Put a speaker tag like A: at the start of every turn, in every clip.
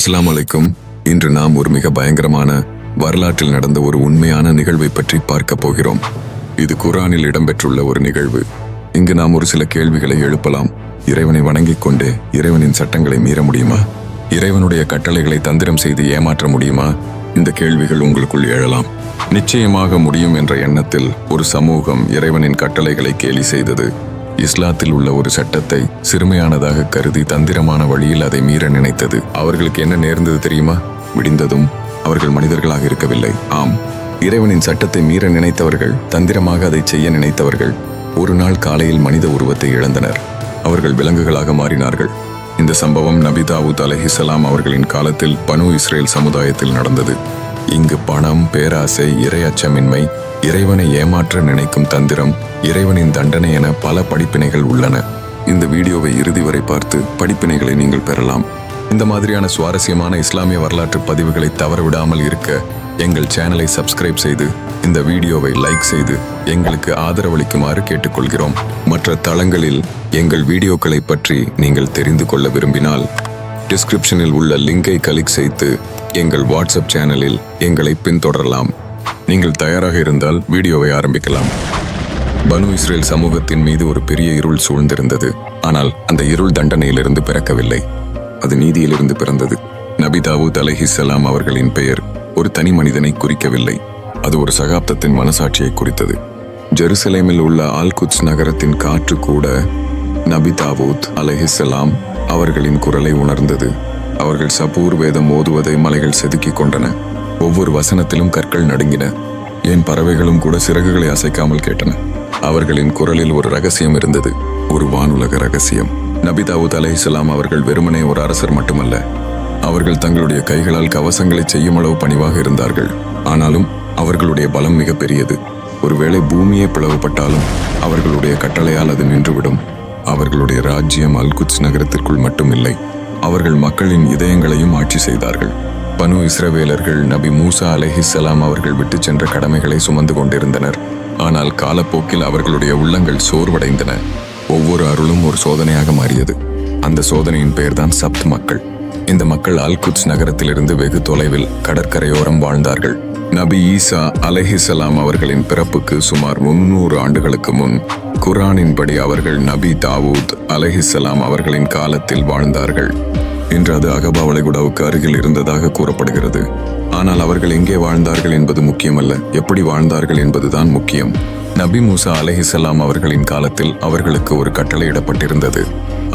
A: அஸ்லாம் அலைக்கும். இன்று நாம் ஒரு மிக பயங்கரமான வரலாற்றில் நடந்த ஒரு உண்மையான நிகழ்வை பற்றி பார்க்க போகிறோம். இது குரானில் இடம்பெற்றுள்ள ஒரு நிகழ்வு. இங்கு நாம் ஒரு சில கேள்விகளை எழுப்பலாம். இறைவனை வணங்கிக் கொண்டே இறைவனின் சட்டங்களை மீற முடியுமா? இறைவனுடைய கட்டளைகளை தந்திரம் செய்து ஏமாற்ற முடியுமா? இந்த கேள்விகள் உங்களுக்குள் எழலாம். நிச்சயமாக முடியும் என்ற எண்ணத்தில் ஒரு சமூகம் இறைவனின் கட்டளைகளை கேலி செய்தது. இஸ்லாத்தில் உள்ள ஒரு சட்டத்தை சிறுமையானதாக கருதி தந்திரமான வழியில் அதை மீற நினைத்தது. அவர்களுக்கு என்ன நேர்ந்தது தெரியுமா? விடிந்ததும் அவர்கள் மனிதர்களாக இருக்கவில்லை. ஆம் இறைவனின் சட்டத்தை மீற நினைத்தவர்கள் தந்திரமாக அதை செய்ய நினைத்தவர்கள் ஒரு நாள் காலையில் மனித உருவத்தை இழந்தனர். அவர்கள் விலங்குகளாக மாறினார்கள். இந்த சம்பவம் நபி தாவூத் அலைஹிஸ்ஸலாம் அவர்களின் காலத்தில் பனு இஸ்ரேல் சமுதாயத்தில் நடந்தது. இங்கு பணம் பேராசை இறை அச்சமின்மை இறைவனை ஏமாற்ற நினைக்கும் தந்திரம் இறைவனின் தண்டனை என பல படிப்பினைகள் உள்ளன. இந்த வீடியோவை இறுதி வரை பார்த்து படிப்பினைகளை நீங்கள் பெறலாம். இந்த மாதிரியான சுவாரஸ்யமான இஸ்லாமிய வரலாற்று பதிவுகளை தவறவிடாமல் இருக்க எங்கள் சேனலை சப்ஸ்கிரைப் செய்து இந்த வீடியோவை லைக் செய்து எங்களுக்கு ஆதரவளிக்குமாறு கேட்டுக்கொள்கிறோம். மற்ற தளங்களில் எங்கள் வீடியோக்களை பற்றி நீங்கள் தெரிந்து கொள்ள விரும்பினால் டிஸ்கிரிப்ஷனில் உள்ள லிங்கை கிளிக் செய்து எங்கள் வாட்ஸ்அப் சேனலில் எங்களை பின்தொடரலாம். நீங்கள் தயாராக இருந்தால் வீடியோவை ஆரம்பிக்கலாம். பனு இஸ்ரேல் சமூகத்தின் மீது ஒரு பெரிய இருள் சூழ்ந்திருந்தது. ஆனால் அந்த இருள் தண்டனையிலிருந்து பிறக்கவில்லை. அது நீதியிலிருந்து பிறந்தது. நபிதாவு தலஹிசலாம் அவர்களின் பெயர் ஒரு தனி மனிதனை குறிக்கவில்லை. அது ஒரு சகாப்தத்தின் மனசாட்சியை குறித்தது. ஜெருசலேமில் உள்ள ஆல்குட்ஸ் நகரத்தின் காற்று கூட நபி தாவூத் அலஹிசலாம் அவர்களின் குரலை உணர்ந்தது. அவர்கள் சபூர் வேதம் ஓதுவதை மலைகள் செதுக்கிக் கொண்டன. ஒவ்வொரு வசனத்திலும் கற்கள் நடுங்கின. ஏன் பறவைகளும் கூட சிறகுகளை அசைக்காமல் கேட்டன. அவர்களின் குரலில் ஒரு ரகசியம் இருந்தது. ஒரு வானுலக ரகசியம். நபிதாவுத் தாவூத் அலைஹிஸ்ஸலாம் அவர்கள் வெறுமனே ஒரு அரசர் மட்டுமல்ல. அவர்கள் தங்களுடைய கைகளால் கவசங்களை செய்யும் அளவு பணிவாக இருந்தார்கள். ஆனாலும் அவர்களுடைய பலம் மிக பெரியது. ஒருவேளை பூமியே பிளவுபட்டாலும் அவர்களுடைய கட்டளையால் அது நின்றுவிடும். அவர்களுடைய ராஜ்யம் அல்குட்ஸ் நகரத்திற்குள் மட்டுமில்லை. அவர்கள் மக்களின் இதயங்களையும் ஆட்சி செய்தார்கள். பனு இஸ்ரவேலர்கள் நபி மூசா அலைஹிஸ்ஸலாம் அவர்கள் விட்டுச் சென்ற கடமைகளை சுமந்து கொண்டிருந்தனர். ஆனால் காலப்போக்கில் அவர்களுடைய உள்ளங்கள் சோர்வடைந்தன. ஒவ்வொரு அருளும் ஒரு சோதனையாக மாறியது. அந்த சோதனையின் பெயர்தான் சப்த் மக்கள். இந்த மக்கள் அல்குட்ஸ் நகரத்திலிருந்து வெகு தொலைவில் கடற்கரையோரம் வாழ்ந்தார்கள். நபி ஈசா அலஹிசலாம் அவர்களின் பிறப்புக்கு சுமார் முன்னூறு ஆண்டுகளுக்கு முன் குரானின்படி அவர்கள் நபி தாவூத் அலஹிசலாம் அவர்களின் காலத்தில் வாழ்ந்தார்கள். இன்று அது அகபா வளைகுடாவுக்கு அருகில் இருந்ததாக கூறப்படுகிறது. ஆனால் அவர்கள் எங்கே வாழ்ந்தார்கள் என்பது முக்கியமல்ல. எப்படி வாழ்ந்தார்கள் என்பதுதான் முக்கியம். நபி மூசா அலஹிசல்லாம் அவர்களின் காலத்தில் அவர்களுக்கு ஒரு கட்டளையிடப்பட்டிருந்தது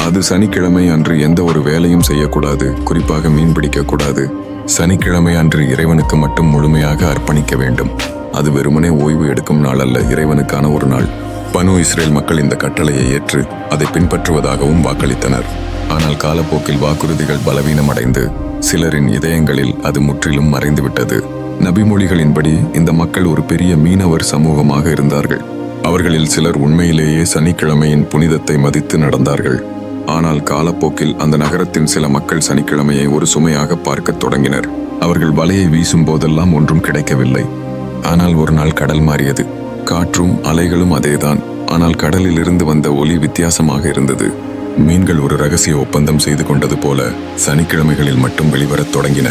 A: அது சனிக்கிழமை அன்று எந்த ஒரு வேலையும் செய்யக்கூடாது. குறிப்பாக மீன் பிடிக்கக்கூடாது சனிக்கிழமை அன்று இறைவனுக்கு மட்டும் முழுமையாக அர்ப்பணிக்க வேண்டும். அது வெறுமனே ஓய்வு எடுக்கும் நாள் அல்ல இறைவனுக்கான ஒரு நாள். பனு இஸ்ரேல் மக்கள் இந்த கட்டளையை ஏற்று அதை பின்பற்றுவதாகவும் வாக்களித்தனர். ஆனால் காலப்போக்கில் வாக்குறுதிகள் பலவீனமடைந்து சிலரின் இதயங்களில் அது முற்றிலும் மறைந்துவிட்டது. நபிமொழிகளின்படி இந்த மக்கள் ஒரு பெரிய மீனவர் சமூகமாக இருந்தார்கள். அவர்களில் சிலர் உண்மையிலேயே சனிக்கிழமையின் புனிதத்தை மதித்து நடந்தார்கள். ஆனால் காலப்போக்கில் அந்த நகரத்தின் சில மக்கள் சனிக்கிழமையை ஒரு சுமையாக பார்க்கத் தொடங்கினர். அவர்கள் வலையை வீசும் போதெல்லாம் ஒன்றும் கிடைக்கவில்லை. ஆனால் ஒரு நாள் கடல் மாறியது. காற்றும் அலைகளும் அதேதான். ஆனால் கடலில் இருந்து வந்த ஒலி வித்தியாசமாக இருந்தது. மீன்கள் ஒரு ரகசிய ஒப்பந்தம் செய்து கொண்டது போல சனிக்கிழமைகளில் மட்டும் வெளிவரத் தொடங்கின.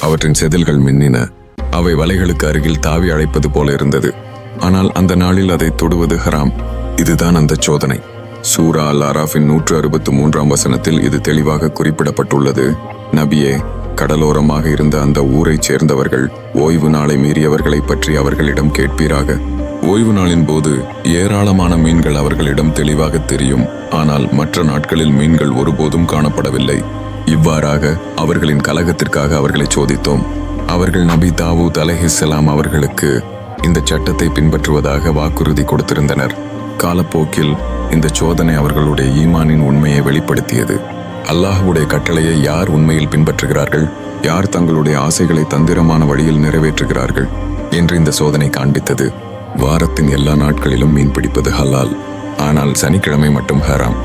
A: அவற்றின் செதில்கள் மின்னின. அவை வலைகளுக்கு அருகில் தாவி அழைப்பது போல இருந்தது. ஆனால் அந்த நாளில் அதை தொடுவது ஹராம். இதுதான் அந்த சோதனை. சூரா அல் அராஃபின் நூற்று அறுபத்து மூன்றாம் வசனத்தில் இது தெளிவாக குறிப்பிடப்பட்டுள்ளது. நபியே கடலோரமாக இருந்த அந்த ஊரைச் சேர்ந்தவர்கள் ஓய்வு நாளை மீறியவர்களை பற்றி அவர்களிடம் கேட்பீராக. ஓய்வு நாளின் போது ஏராளமான மீன்கள் அவர்களிடம் தெளிவாக தெரியும். ஆனால் மற்ற நாட்களில் மீன்கள் ஒருபோதும் காணப்படவில்லை. இவ்வாறாக அவர்களின் கலகத்திற்காக அவர்களை சோதித்தோம். அவர்கள் நபி தாவு அலைஹிஸ்ஸலாம் அவர்களுக்கு இந்த சட்டத்தை பின்பற்றுவதாக வாக்குறுதி கொடுத்திருந்தனர். காலப்போக்கில் இந்த சோதனை அவர்களுடைய ஈமானின் உண்மையை வெளிப்படுத்தியது. அல்லாஹுடைய கட்டளையை யார் உண்மையில் பின்பற்றுகிறார்கள்? யார் தங்களுடைய ஆசைகளை தந்திரமான வழியில் நிறைவேற்றுகிறார்கள்? என்று இந்த சோதனை காண்பித்தது. வாரத்தின் எல்லா நாட்களிலும் மீன் பிடிப்பது ஹலால். ஆனால் சனிக்கிழமை மட்டும் ஹராம்.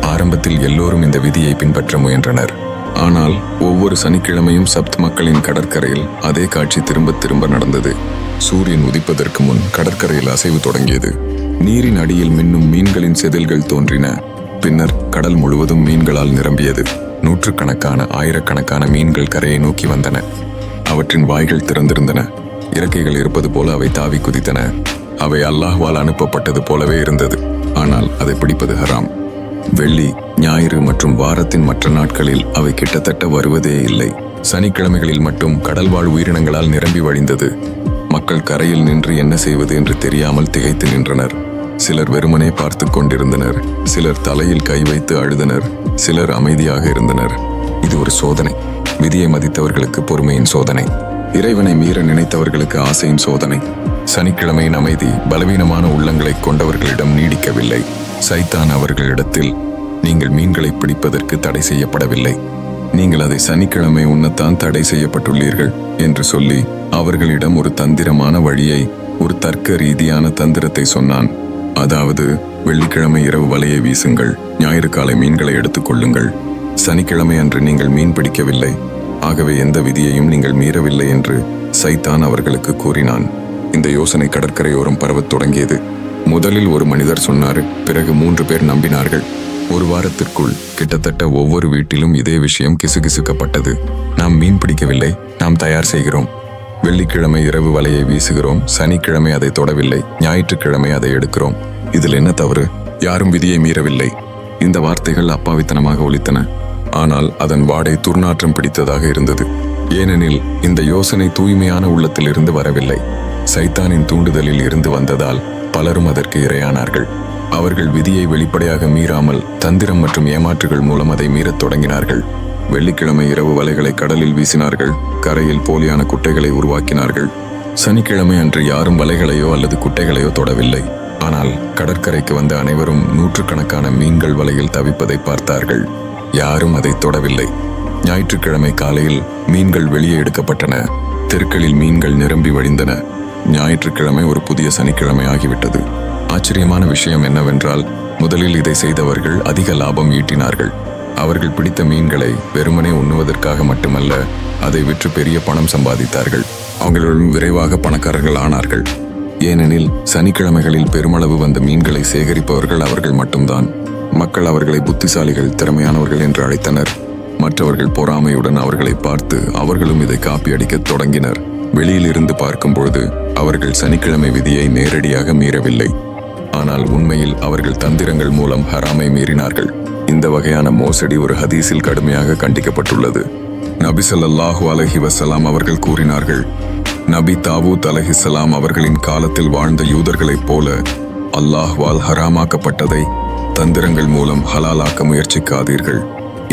A: ஆரம்பத்தில் எல்லோரும் இந்த விதியை பின்பற்ற முயன்றனர். ஆனால் ஒவ்வொரு சனிக்கிழமையும் சப்த் மக்களின் கடற்கரையில் அதே காட்சி திரும்ப திரும்ப நடந்தது. சூரியன் உதிப்பதற்கு முன் கடற்கரையில் அசைவு தொடங்கியது. நீரின் அடியில் மின்னும் மீன்களின் செதில்கள் தோன்றின. பின்னர் கடல் முழுவதும் மீன்களால் நிரம்பியது. நூற்றுக்கணக்கான ஆயிரக்கணக்கான மீன்கள் கரையை நோக்கி வந்தன. அவற்றின் வாய்கள் திறந்திருந்தன. இறக்கைகள் இருப்பது போல அவை தாவி குதித்தன. அவை அல்லாஹ்வால் அனுப்பப்பட்டது போலவே இருந்தது. ஆனால் அதை பிடிப்பது ஹராம். வெள்ளி ஞாயிறு மற்றும் வாரத்தின் மற்ற நாட்களில் அவை கிட்டத்தட்ட வருவதே இல்லை. சனிக்கிழமைகளில் மட்டும் கடல்வாழ் உயிரினங்களால் நிரம்பி வழிந்தது. மக்கள் கரையில் நின்று என்ன செய்வது என்று தெரியாமல் திகைத்து நின்றனர். சிலர் வெறுமனே பார்த்து கொண்டிருந்தனர். சிலர் தலையில் கை வைத்து அழுதனர். சிலர் அமைதியாக இருந்தனர். இது ஒரு சோதனை. விதியை மதித்தவர்களுக்கு பொறுமையின் சோதனை. இறைவனை மீற நினைத்தவர்களுக்கு ஆசையின் சோதனை. சனிக்கிழமையின் அமைதி பலவீனமான உள்ளங்களை கொண்டவர்களிடம் நீடிக்கவில்லை. சைத்தான் அவர்களிடத்தில் நீங்கள் மீன்களை பிடிப்பதற்கு தடை செய்யப்படவில்லை. நீங்கள் அதை சனிக்கிழமை உண்ணத்தான் தடை செய்யப்பட்டுள்ளீர்கள் என்று சொல்லி அவர்களிடம் ஒரு தந்திரமான வழியை ஒரு தர்க்க ரீதியான தந்திரத்தை சொன்னான். அதாவது வெள்ளிக்கிழமை இரவு வலையை வீசுங்கள் ஞாயிறு காலை மீன்களை எடுத்துக்கொள்ளுங்கள் சனிக்கிழமை அன்று நீங்கள் மீன் பிடிக்கவில்லை. ஆகவே எந்த விதியையும் நீங்கள் மீறவில்லை என்று சைத்தான் அவர்களுக்கு கூறினான். இந்த யோசனை கடற்கரையோரம் பரவத் தொடங்கியது. முதலில் ஒரு மனிதர் சொன்னார் பிறகு மூன்று பேர் நம்பினார்கள். ஒரு வாரத்திற்குள் கிட்டத்தட்ட ஒவ்வொரு வீட்டிலும் இதே விஷயம் கிசுகிசுக்கப்பட்டது. நாம் மீன் பிடிக்கவில்லை நாம் தயார் செய்கிறோம். வெள்ளிக்கிழமை இரவு வலையை வீசுகிறோம் சனிக்கிழமை அதை தொடவில்லை ஞாயிற்றுக்கிழமை அதை எடுக்கிறோம். இதில் என்ன தவறு? யாரும் விதியை மீறவில்லை. இந்த வார்த்தைகள் அப்பாவித்தனமாக ஒழித்தன ஆனால் அதன் வாடை துர்நாற்றம் பிடித்ததாக இருந்தது. ஏனெனில் இந்த யோசனை தூய்மையான உள்ளத்திலிருந்து வரவில்லை. சைத்தானின் தூண்டுதலில் இருந்து வந்ததால் பலரும் அதற்கு இரையானார்கள். அவர்கள் விதியை வெளிப்படையாக மீறாமல் தந்திரம் மற்றும் ஏமாற்றுகள் மூலம் அதை மீறத் தொடங்கினார்கள். வெள்ளிக்கிழமை இரவு வலைகளை கடலில் வீசினார்கள். கரையில் போலியான குட்டைகளை உருவாக்கினார்கள். சனிக்கிழமை அன்று யாரும் வலைகளையோ அல்லது குட்டைகளையோ தொடவில்லை. ஆனால் கடற்கரைக்கு வந்த அனைவரும் நூற்றுக்கணக்கான மீன்கள் வலையில் தவிப்பதை பார்த்தார்கள். யாரும் அதை தொடவில்லை. ஞாயிற்றுக்கிழமை காலையில் மீன்கள் வெளியே எடுக்கப்பட்டன. தெருக்களில் மீன்கள் நிரம்பி வழிந்தன. ஞாயிற்றுக்கிழமை ஒரு புதிய சனிக்கிழமை ஆகிவிட்டது. ஆச்சரியமான விஷயம் என்னவென்றால் முதலில் இதை செய்தவர்கள் அதிக லாபம் ஈட்டினார்கள். அவர்கள் பிடித்த மீன்களை வெறுமனே உண்ணுவதற்காக மட்டுமல்ல அதை விற்று பெரிய பணம் சம்பாதித்தார்கள். அவர்களும் விரைவாக பணக்காரர்கள் ஆனார்கள். ஏனெனில் சனிக்கிழமைகளில் பெருமளவு வந்த மீன்களை சேகரிப்பவர்கள் அவர்கள் மட்டும்தான். மக்கள் அவர்களை புத்திசாலிகள் திறமையானவர்கள் என்று அழைத்தனர். மற்றவர்கள் பொறாமையுடன் அவர்களை பார்த்து அவர்களும் இதை காப்பியடிக்கத் தொடங்கினர். வெளியில் இருந்து பார்க்கும்பொழுது அவர்கள் சனிக்கிழமை விதியை நேரடியாக மீறவில்லை. ஆனால் உண்மையில் அவர்கள் தந்திரங்கள் மூலம் ஹராமை மீறினார்கள். இந்த வகையான மோசடி ஒரு ஹதீஸில் கடுமையாக கண்டிக்கப்பட்டுள்ளது. நபி ஸல்லல்லாஹு அலஹி வஸலாம் அவர்கள் கூறினார்கள் நபி தாவூத் அலஹிசலாம் அவர்களின் காலத்தில் வாழ்ந்த யூதர்களைப் போல அல்லாஹ்வால் ஹராமாக்கப்பட்டதை தந்திரங்கள் மூலம் ஹலாலாக்க முயற்சிக்காதீர்கள்.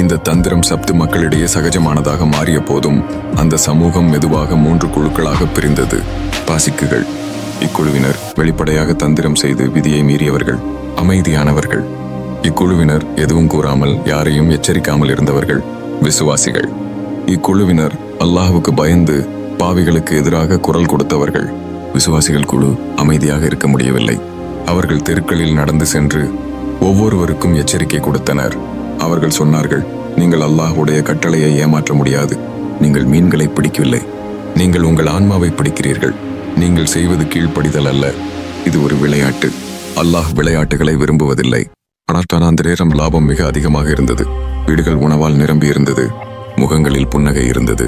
A: இந்த தந்திரம் சப்து மக்களிடையே சகஜமானதாக மாறிய போதும் அந்த சமூகம் மெதுவாக மூன்று குழுக்களாக பிரிந்தது. பாசிக்குகள். இக்குழுவினர் வெளிப்படையாக தந்திரம் செய்து விதியை மீறியவர்கள் அமைதியானவர்கள். இக்குழுவினர் எதுவும் கூறாமல் யாரையும் எச்சரிக்காமல் இருந்தவர்கள் விசுவாசிகள். இக்குழுவினர் அல்லாஹுக்கு பயந்து பாவிகளுக்கு எதிராக குரல் கொடுத்தவர்கள். விசுவாசிகள் குழு அமைதியாக இருக்க முடியவில்லை. அவர்கள் தெருக்களில் நடந்து சென்று ஒவ்வொருவருக்கும் எச்சரிக்கை கொடுத்தனர். அவர்கள் சொன்னார்கள் நீங்கள் அல்லாஹுடைய கட்டளையை ஏமாற்ற முடியாது. நீங்கள் மீன்களை பிடிக்கவில்லை. நீங்கள் உங்கள் ஆன்மாவை பிடிக்கிறீர்கள். நீங்கள் செய்வது கீழ்ப்படிதல் அல்ல. இது ஒரு விளையாட்டு. அல்லாஹ் விளையாட்டுகளை விரும்புவதில்லை. ஆனால் அந்த நேரம் லாபம் மிக அதிகமாக இருந்தது. வீடுகள் உணவால் நிரம்பி இருந்தது. முகங்களில் புன்னகை இருந்தது.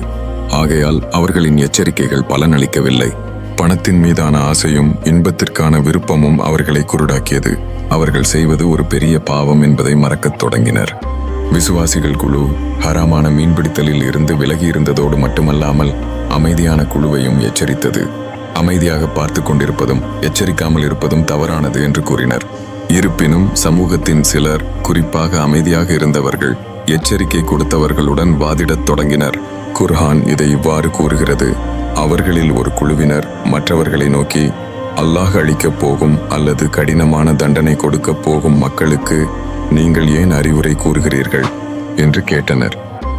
A: ஆகையால் அவர்களின் எச்சரிக்கைகள் பலனளிக்கவில்லை. பணத்தின் மீதான ஆசையும் இன்பத்திற்கான விருப்பமும் அவர்களை குருடாக்கியது. அவர்கள் செய்வது ஒரு பெரிய பாவம் என்பதை மறக்கத் தொடங்கினர். விசுவாசிகள் குழு ஹராமான மீன்பிடித்தலில் இருந்து விலகி இருந்ததோடு மட்டுமல்லாமல் அமைதியான குழுவையும் எச்சரித்தது. அமைதியாக பார்த்து கொண்டிருப்பதும் எச்சரிக்காமல் இருப்பதும் தவறானது என்று கூறினர். இருப்பினும் சமூகத்தின் சிலர் குறிப்பாக அமைதியாக இருந்தவர்கள் எச்சரிக்கை கொடுத்தவர்களுடன் வாதிடத் தொடங்கினர். குர்ஹான் இதை இவ்வாறு கூறுகிறது. அவர்களில் ஒரு குழுவினர் மற்றவர்களை நோக்கி அல்லாஹ் அளிக்கப் போகும் அல்லது கடினமான தண்டனை கொடுக்கப் போகும் மக்களுக்கு நீங்கள் ஏன் அறிவுரை கூறுகிறீர்கள்? என்று கேட்டனர்.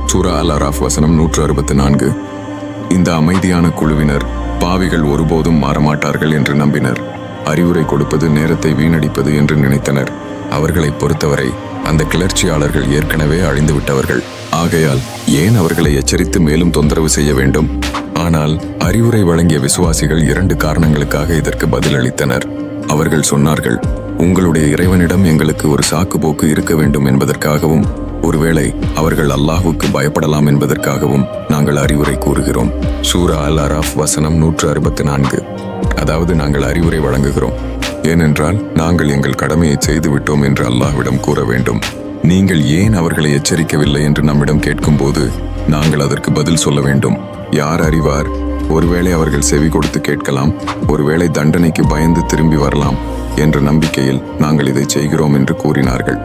A: சூரா அல் அராஃப் வசனம் நூற்று அறுபத்தி நான்கு. இந்த அமைதியான குழுவினர் பாவிகள் ஒருபோதும் மாறமாட்டார்கள் என்று நம்பினர். அறிவுரை கொடுப்பது நேரத்தை வீணடிப்பது என்று நினைத்தனர். அவர்களை பொறுத்தவரை அந்த கிளர்ச்சியாளர்கள் ஏற்கனவே அழிந்துவிட்டவர்கள். ஆகையால் ஏன் அவர்களை எச்சரித்து மேலும் தொந்தரவு செய்ய வேண்டும்? ஆனால் அறிவுரை வழங்கிய விசுவாசிகள் இரண்டு காரணங்களுக்காக இதற்கு பதிலளித்தனர். அவர்கள் சொன்னார்கள் உங்களுடைய இறைவனிடம் எங்களுக்கு ஒரு சாக்கு போக்கு இருக்க வேண்டும் என்பதற்காகவும் ஒருவேளை அவர்கள் அல்லாஹுக்கு பயப்படலாம் என்பதற்காகவும் நாங்கள் அறிவுரை கூறுகிறோம். சூரா அல் அராஃப் வசனம் நூற்று அறுபத்தி நான்கு. அதாவது நாங்கள் அறிவுரை வழங்குகிறோம். ஏனென்றால் நாங்கள் எங்கள் கடமையை செய்துவிட்டோம் என்று அல்லாஹ்விடம் கூற வேண்டும். நீங்கள் ஏன் அவர்களை எச்சரிக்கவில்லை? என்று நம்மிடம் கேட்கும்போது நாங்கள் அதற்கு பதில் சொல்ல வேண்டும். யார் அறிவார்? ஒருவேளை அவர்கள் செவி கொடுத்து கேட்கலாம் ஒருவேளை தண்டனைக்கு பயந்து திரும்பி வரலாம் என்ற நம்பிக்கையில் நாங்கள் இதை செய்கிறோம் என்று கூறினார்கள்.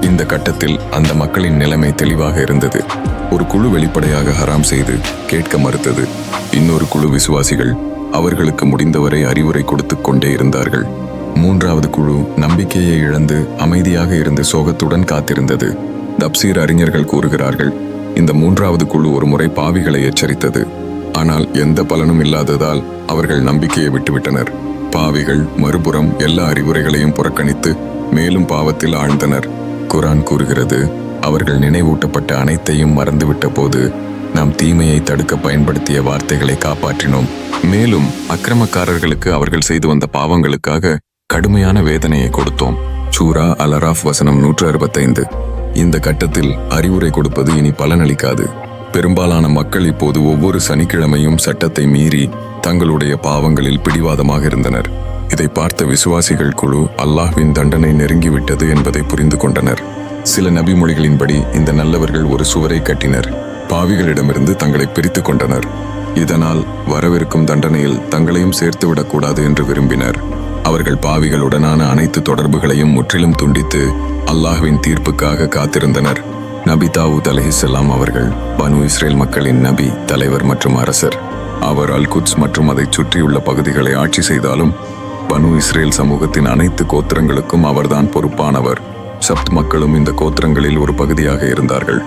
A: இந்த கட்டத்தில் அந்த மக்களின் நிலைமை தெளிவாக இருந்தது. ஒரு குழு வெளிப்படையாக ஹராம் செய்து கேட்க மறுத்தது. இன்னொரு குழு விசுவாசிகள் அவர்களுக்கு முடிந்தவரை அறிவுரை கொடுத்து கொண்டே இருந்தார்கள். மூன்றாவது குழு நம்பிக்கையை இழந்து அமைதியாக இருந்து சோகத்துடன் காத்திருந்தது. தப்சீர் அறிஞர்கள் கூறுகிறார்கள் இந்த மூன்றாவது குழு ஒரு முறை பாவிகளை எச்சரித்தது. ஆனால் எந்த பலனும் இல்லாததால் அவர்கள் நம்பிக்கையை விட்டுவிட்டனர். பாவிகள் மறுபுறம் எல்லா அறிவுரைகளையும் புறக்கணித்து மேலும் பாவத்தில் ஆழ்ந்தனர். குரான் கூறுகிறது அவர்கள் நினைவூட்டப்பட்ட அனைத்தையும் மறந்துவிட்ட போது நாம் தீமையை தடுக்க பயன்படுத்திய வார்த்தைகளை காப்பாற்றினோம். மேலும் அக்கிரமக்காரர்களுக்கு அவர்கள் செய்து வந்த பாவங்களுக்காக கடுமையான வேதனையை கொடுத்தோம். சூரா அலராஃப் வசனம் நூற்று அறுபத்தைந்து. இந்த கட்டத்தில் அறிவுரை கொடுப்பது இனி பலனளிக்காது. பெரும்பாலான மக்கள் இப்போது ஒவ்வொரு சனிக்கிழமையும் சட்டத்தை மீறி தங்களுடைய பாவங்களில் பிடிவாதமாக இருந்தனர். இதை பார்த்த விசுவாசிகள் குழு அல்லாஹ்வின் தண்டனை நெருங்கிவிட்டது என்பதை புரிந்து கொண்டனர். சில நபிமொழிகளின்படி இந்த நல்லவர்கள் ஒரு சுவரை கட்டினர். பாவிகளிடமிருந்து தங்களை பிரித்து கொண்டனர். இதனால் வரவிருக்கும் தண்டனையில் தங்களையும் சேர்த்துவிடக்கூடாது என்று விரும்பினர். அவர்கள் பாவிகளுடனான அனைத்து தொடர்புகளையும் முற்றிலும் துண்டித்து அல்லாஹுவின் தீர்ப்புக்காக காத்திருந்தனர். நபி தாவூத் அலைஹிஸ்ஸலாம் அவர்கள் பனு இஸ்ரேல் மக்களின் நபி தலைவர் மற்றும் அரசர். அவர் அல் குத்ஸ் மற்றும் அதைச் சுற்றியுள்ள பகுதிகளை ஆட்சி செய்தாலும் பனு இஸ்ரேல் சமூகத்தின் அனைத்து கோத்திரங்களுக்கும் அவர்தான் பொறுப்பானவர். சப்த் மக்களும் இந்த கோத்திரங்களில் ஒரு பகுதியாக இருந்தார்கள்.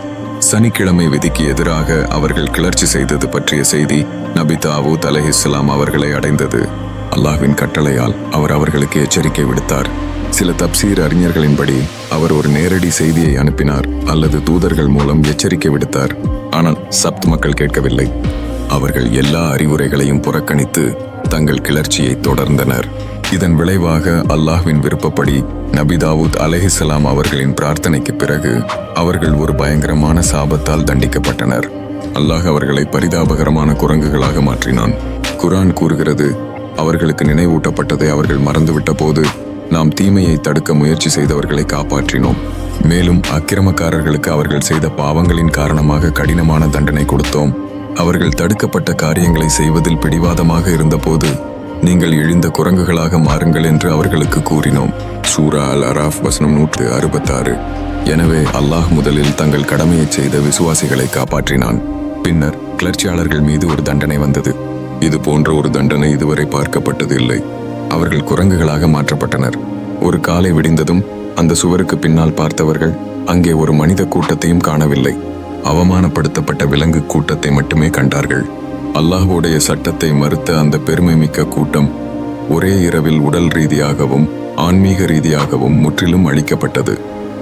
A: சனிக்கிழமை விதிக்கு எதிராக அவர்கள் கிளர்ச்சி செய்தது பற்றிய செய்தி நபிதாவு தலஹிஸ்லாம் அவர்களை அடைந்தது. அல்லாஹ்வின் கட்டளையால் அவர் அவர்களுக்கு எச்சரிக்கை விடுத்தார். சில தப்சீர் அறிஞர்களின்படி அவர் ஒரு நேரடி செய்தியை அனுப்பினார் அல்லது தூதர்கள் மூலம் எச்சரிக்கை விடுத்தார். ஆனால் சப்த் மக்கள் கேட்கவில்லை. அவர்கள் எல்லா அறிவுரைகளையும் புறக்கணித்து தங்கள் கிளர்ச்சியை தொடர்ந்தனர். இதன் விளைவாக அல்லாஹ்வின் விருப்பப்படி நபி தாவூத் அலஹிசலாம் அவர்களின் பிரார்த்தனைக்கு பிறகு அவர்கள் ஒரு பயங்கரமான சாபத்தால் தண்டிக்கப்பட்டனர். அல்லாஹ் அவர்களை பரிதாபகரமான குரங்குகளாக மாற்றினான். குரான் கூறுகிறது அவர்களுக்கு நினைவூட்டப்பட்டதை அவர்கள் மறந்துவிட்ட போது நாம் தீமையை தடுக்க முயற்சி செய்தவர்களை காப்பாற்றினோம். மேலும் அக்கிரமக்காரர்களுக்கு அவர்கள் செய்த பாவங்களின் காரணமாக கடினமான தண்டனை கொடுத்தோம். அவர்கள் தடுக்கப்பட்ட காரியங்களை செய்வதில் பிடிவாதமாக இருந்தபோது நீங்கள் இழிந்த குரங்குகளாக மாறுங்கள் என்று அவர்களுக்கு கூறினோம். சூரா அல் அராஃப் வசனம் நூற்று அறுபத்தாறு. எனவே அல்லாஹ் முதலில் தங்கள் கடமையைச் செய்த விசுவாசிகளை காப்பாற்றினான். பின்னர் கிளர்ச்சியாளர்கள் மீது ஒரு தண்டனை வந்தது. இது போன்ற ஒரு தண்டனை இதுவரை பார்க்கப்பட்டது இல்லை அவர்கள் குரங்குகளாக மாற்றப்பட்டனர். ஒரு காலை விடிந்ததும் அந்த சுவருக்கு பின்னால் பார்த்தவர்கள் அங்கே ஒரு மனித கூட்டத்தையும் காணவில்லை. அவமானப்படுத்தப்பட்ட விலங்கு கூட்டத்தை மட்டுமே கண்டார்கள். அல்லாஹுடைய சட்டத்தை மறுத்த அந்த பெருமை மிக்க கூட்டம் ஒரே இரவில் உடல் ரீதியாகவும் ஆன்மீக ரீதியாகவும் முற்றிலும் அழிக்கப்பட்டது.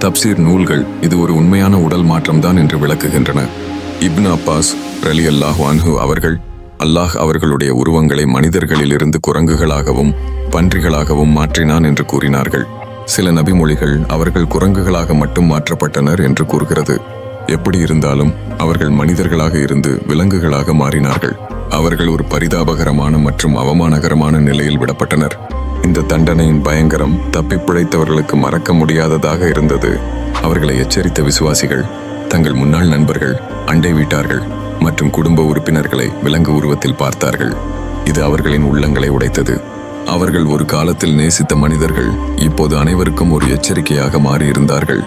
A: தப்சீர் நூல்கள் இது ஒரு உண்மையான உடல் மாற்றம்தான் என்று விளக்குகின்றன. இப்னு அப்பாஸ் ரலி அல்லாஹ் அன்ஹு அவர்கள் அல்லாஹ் அவர்களுடைய உருவங்களை மனிதர்களிலிருந்து குரங்குகளாகவும் பன்றிகளாகவும் மாற்றினான் என்று கூறினார்கள். சில நபிமொழிகள் அவர்கள் குரங்குகளாக மட்டும் மாற்றப்பட்டனர் என்று கூறுகிறது. எப்படி இருந்தாலும் அவர்கள் மனிதர்களாக இருந்து விலங்குகளாக மாறினார்கள். அவர்கள் ஒரு பரிதாபகரமான மற்றும் அவமானகரமான நிலையில் விடப்பட்டனர். இந்த தண்டனையின் பயங்கரம் தப்பிப்பிழைத்தவர்களுக்கு மறக்க முடியாததாக இருந்தது. அவர்களை எச்சரித்த விசுவாசிகள் தங்கள் முன்னாள் நண்பர்கள் அண்டை வீட்டார்கள் மற்றும் குடும்ப உறுப்பினர்களை விலங்கு உருவத்தில் பார்த்தார்கள். இது அவர்களின் உள்ளங்களை உடைத்தது. அவர்கள் ஒரு காலத்தில் நேசித்த மனிதர்கள் இப்போது அனைவருக்கும் ஒரு எச்சரிக்கையாக மாறியிருந்தார்கள்.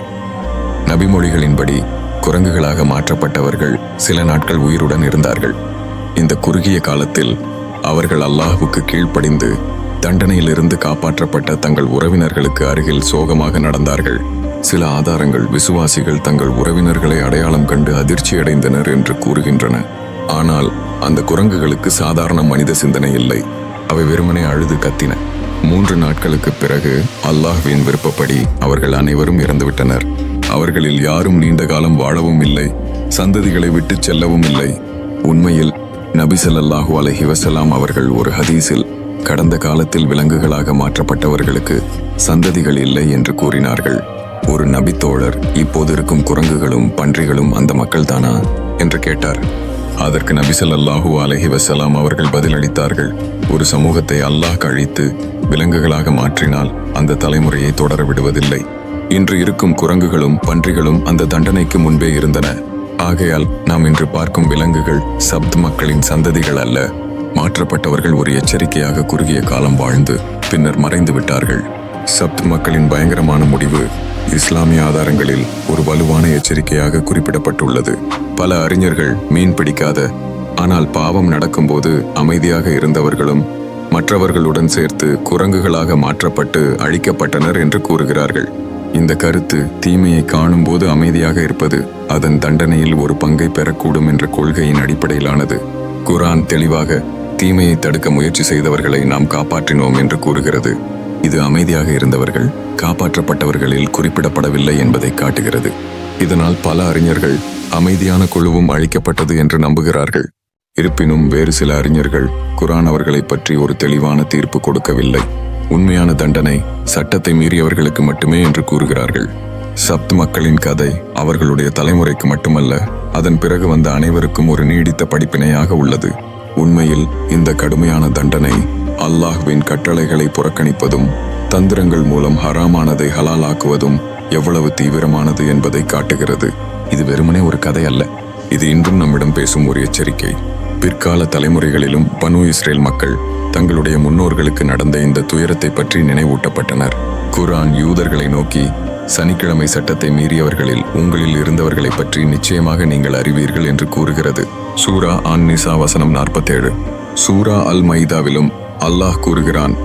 A: நபிமொழிகளின்படி குரங்குகளாக மாற்றப்பட்டவர்கள் சில நாட்கள் உயிருடன் இருந்தார்கள். இந்த குறுகிய காலத்தில் அவர்கள் அல்லாஹுக்கு கீழ்ப்படிந்து தண்டனையிலிருந்து காப்பாற்றப்பட்ட தங்கள் உறவினர்களுக்கு அருகில் சோகமாக நடந்தார்கள். சில ஆதாரங்கள் விசுவாசிகள் தங்கள் உறவினர்களை அடையாளம் கண்டு அதிர்ச்சியடைந்தனர் என்று கூறுகின்றன. ஆனால் அந்த குரங்குகளுக்கு சாதாரண மனித சிந்தனை இல்லை. அவை வெறுமனே அழுது கத்தின. மூன்று நாட்களுக்கு பிறகு அல்லாஹ்வின் விருப்பப்படி அவர்கள் அனைவரும் இறந்துவிட்டனர். அவர்களில் யாரும் நீண்ட காலம் வாழவும் இல்லை சந்ததிகளை விட்டுச் செல்லவும் இல்லை. உண்மையில் நபிசல்லாஹு ஸல்லல்லாஹு அலைஹி அவர்கள் ஒரு ஹதீஸில் கடந்த காலத்தில் விலங்குகளாக மாற்றப்பட்டவர்களுக்கு சந்ததிகள் இல்லை என்று கூறினார்கள். ஒரு நபித்தோழர் இப்போது இருக்கும் குரங்குகளும் பன்றிகளும் அந்த மக்கள்தானா? என்று கேட்டார். அதற்கு நபிசல் அல்லாஹூ அலஹி வசலாம் அவர்கள் பதிலளித்தார்கள். ஒரு சமூகத்தை அல்லாஹ் கழித்து விலங்குகளாக மாற்றினால் அந்த தலைமுறையை தொடர விடுவதில்லை. இன்று இருக்கும் குரங்குகளும் பன்றிகளும் அந்த தண்டனைக்கு முன்பே இருந்தன. ஆகையால் நாம் இன்று பார்க்கும் விலங்குகள் சப்த் மக்களின் சந்ததிகள் அல்ல. மாற்றப்பட்டவர்கள் ஒரு எச்சரிக்கையாக குறுகிய காலம் வாழ்ந்து பின்னர் மறைந்து விட்டார்கள். சப்த் மக்களின் பயங்கரமான முடிவு இஸ்லாமிய ஆதாரங்களில் ஒரு வலுவான எச்சரிக்கையாக குறிப்பிடப்பட்டுள்ளது. பல அறிஞர்கள் மீன் பிடிக்காத ஆனால் பாவம் நடக்கும்போது அமைதியாக இருந்தவர்களும் மற்றவர்களுடன் சேர்த்து குரங்குகளாக மாற்றப்பட்டு அழிக்கப்பட்டனர் என்று கூறுகிறார்கள். இந்த கருத்து தீமையை காணும்போது அமைதியாக இருப்பது அதன் தண்டனையில் ஒரு பங்கை பெறக்கூடும் என்ற கொள்கையின் அடிப்படையிலானது. குரான் தெளிவாக தீமையை தடுக்க முயற்சி செய்தவர்களை நாம் காப்பாற்றினோம் என்று கூறுகிறது. இது அமைதியாக இருந்தவர்கள் காப்பாற்றப்பட்டவர்களில் குறிப்பிடப்படவில்லை என்பதை காட்டுகிறது. இதனால் பல அறிஞர்கள் அமைதியான குழுவும் அழிக்கப்பட்டது என்று நம்புகிறார்கள். இருப்பினும் வேறு சில அறிஞர்கள் குரான் அவர்களை பற்றி ஒரு தெளிவான தீர்ப்பு கொடுக்கவில்லை. உண்மையான தண்டனை சட்டத்தை மீறியவர்களுக்கு மட்டுமே என்று கூறுகிறார்கள். சப்த் மக்களின் கதை அவர்களுடைய தலைமுறைக்கு மட்டுமல்ல அதன் பிறகு வந்த அனைவருக்கும் ஒரு நீடித்த படிப்பினையாக உள்ளது. உண்மையில் இந்த கடுமையான தண்டனை அல்லாஹ்வின் கட்டளைகளை புறக்கணிப்பதும் தந்திரங்கள் மூலம் ஹராமானதை ஹலாலாக்குவதும் எவ்வளவு தீவிரமானது என்பதை காட்டுகிறது. இது வெறுமனே ஒரு கதை அல்ல. இது இன்றும் நம்மிடம் பேசும் ஒரு எச்சரிக்கை. பிற்கால தலைமுறைகளிலும் பனு இஸ்ரேல் மக்கள் தங்களுடைய முன்னோர்களுக்கு நடந்த இந்த துயரத்தை பற்றி நினைவூட்டப்பட்டனர். குர்ஆன் யூதர்களை நோக்கி சனிக்கிழமை சட்டத்தை மீறியவர்களில் உங்களில் இருந்தவர்களை பற்றி நிச்சயமாக நீங்கள் அறிவீர்கள் என்று கூறுகிறது. சூரா ஆன் நிசா வசனம் நாற்பத்தேழு. சூரா அல் மைதாவிலும் அல்லாஹ் கூறுகிறான்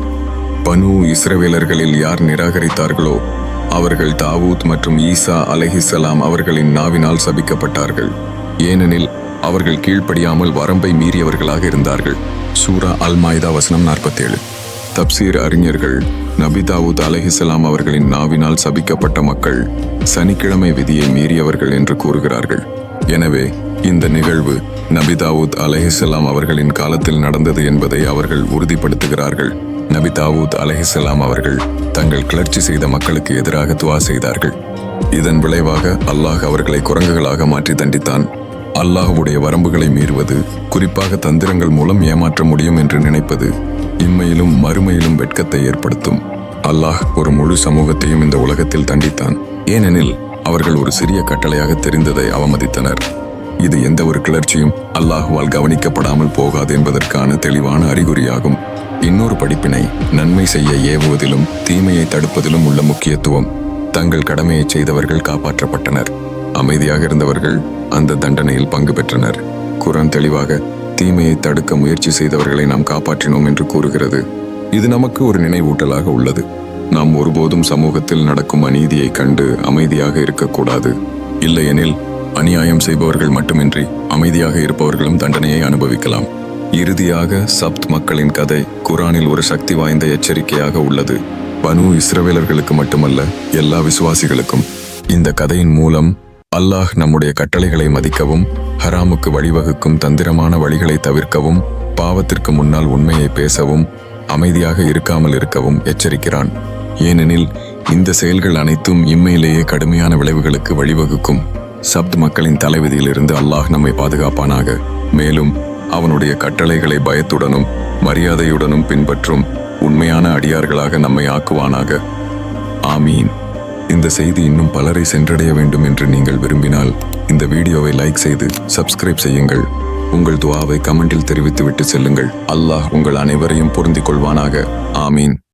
A: பனு இஸ்ரவேலர்களில் யார் நிராகரித்தார்களோ அவர்கள் தாவூத் மற்றும் ஈசா அலஹிசலாம் அவர்களின் நாவினால் சபிக்கப்பட்டார்கள். ஏனெனில் அவர்கள் கீழ்ப்படியாமல் வரம்பை மீறியவர்களாக இருந்தார்கள். சூரா அல் மாய்தா வசனம் நாற்பத்தேழு. தப்சீர் அறிஞர்கள் நபி தாவூத் அலஹிசலாம் அவர்களின் நாவினால் சபிக்கப்பட்ட மக்கள் சனிக்கிழமை விதியை மீறியவர்கள் என்று கூறுகிறார்கள். எனவே இந்த நிகழ்வு நபி தாவூத் அலைஹிஸ்ஸலாம் அவர்களின் காலத்தில் நடந்தது என்பதை அவர்கள் உறுதிப்படுத்துகிறார்கள். நபி தாவூத் அலைஹிஸ்ஸலாம் அவர்கள் தங்கள் கிளர்ச்சி செய்த மக்களுக்கு எதிராக துவா செய்தார்கள். இதன் விளைவாக அல்லாஹ் அவர்களை குரங்குகளாக மாற்றி தண்டித்தான். அல்லாஹ்வுடைய வரம்புகளை மீறுவது குறிப்பாக தந்திரங்கள் மூலம் ஏமாற்ற முடியும் என்று நினைப்பது இம்மையிலும் மறுமையிலும் வெட்கத்தை ஏற்படுத்தும். அல்லாஹ் ஒரு முழு சமூகத்தையும் இந்த உலகத்தில் தண்டித்தான். ஏனெனில் அவர்கள் ஒரு சிறிய கட்டளையாக தெரிந்ததை அவமதித்தனர். இது எந்த ஒரு கிளர்ச்சியும் அல்லாஹுவால் கவனிக்கப்படாமல் போகாது என்பதற்கான தெளிவான அறிகுறியாகும். இன்னொரு படிப்பினை நன்மை செய்ய ஏவுவதிலும் தீமையை தடுப்பதிலும் உள்ள முக்கியத்துவம். தங்கள் கடமையை செய்தவர்கள் காப்பாற்றப்பட்டனர். அமைதியாக இருந்தவர்கள் அந்த தண்டனையில் பங்கு பெற்றனர். குரான் தெளிவாக தீமையை தடுக்க முயற்சி செய்தவர்களை நாம் காப்பாற்றினோம் என்று கூறுகிறது. இது நமக்கு ஒரு நினைவூட்டலாக உள்ளது. நாம் ஒருபோதும் சமூகத்தில் நடக்கும் அநீதியை கண்டு அமைதியாக இருக்கக்கூடாது. இல்லையெனில் அநியாயம் செய்பவர்கள் மட்டுமின்றி அமைதியாக இருப்பவர்களும் தண்டனையை அனுபவிக்கலாம். இறுதியாக சப்த் மக்களின் கதை குரானில் ஒரு சக்தி வாய்ந்த எச்சரிக்கையாக உள்ளது. பனு இஸ்ரவேலர்களுக்கு மட்டுமல்ல எல்லா விசுவாசிகளுக்கும். இந்த கதையின் மூலம் அல்லாஹ் நம்முடைய கட்டளைகளை மதிக்கவும் ஹராமுக்கு வழிவகுக்கும் தந்திரமான வழிகளை தவிர்க்கவும் பாவத்திற்கு முன்னால் உண்மையை பேசவும் அமைதியாக இருக்காமல் இருக்கவும் எச்சரிக்கிறான். ஏனெனில் இந்த செயல்கள் அனைத்தும் இம்மையிலேயே கடுமையான விளைவுகளுக்கு வழிவகுக்கும். சப்த் மக்களின் தலைவிதியிலிருந்து அல்லாஹ் நம்மை பாதுகாப்பானாக. மேலும் அவனுடைய கட்டளைகளை பயத்துடனும் மரியாதையுடனும் பின்பற்றும் உண்மையான அடியார்களாக நம்மை ஆக்குவானாக. ஆமீன். இந்த செய்தி இன்னும் பலரை சென்றடைய வேண்டும் என்று நீங்கள் விரும்பினால் இந்த வீடியோவை லைக் செய்து சப்ஸ்கிரைப் செய்யுங்கள். உங்கள் துவாவை கமெண்டில் தெரிவித்துவிட்டு செல்லுங்கள். அல்லாஹ் உங்கள் அனைவரையும் பொருந்திக் கொள்வானாக. ஆமீன்.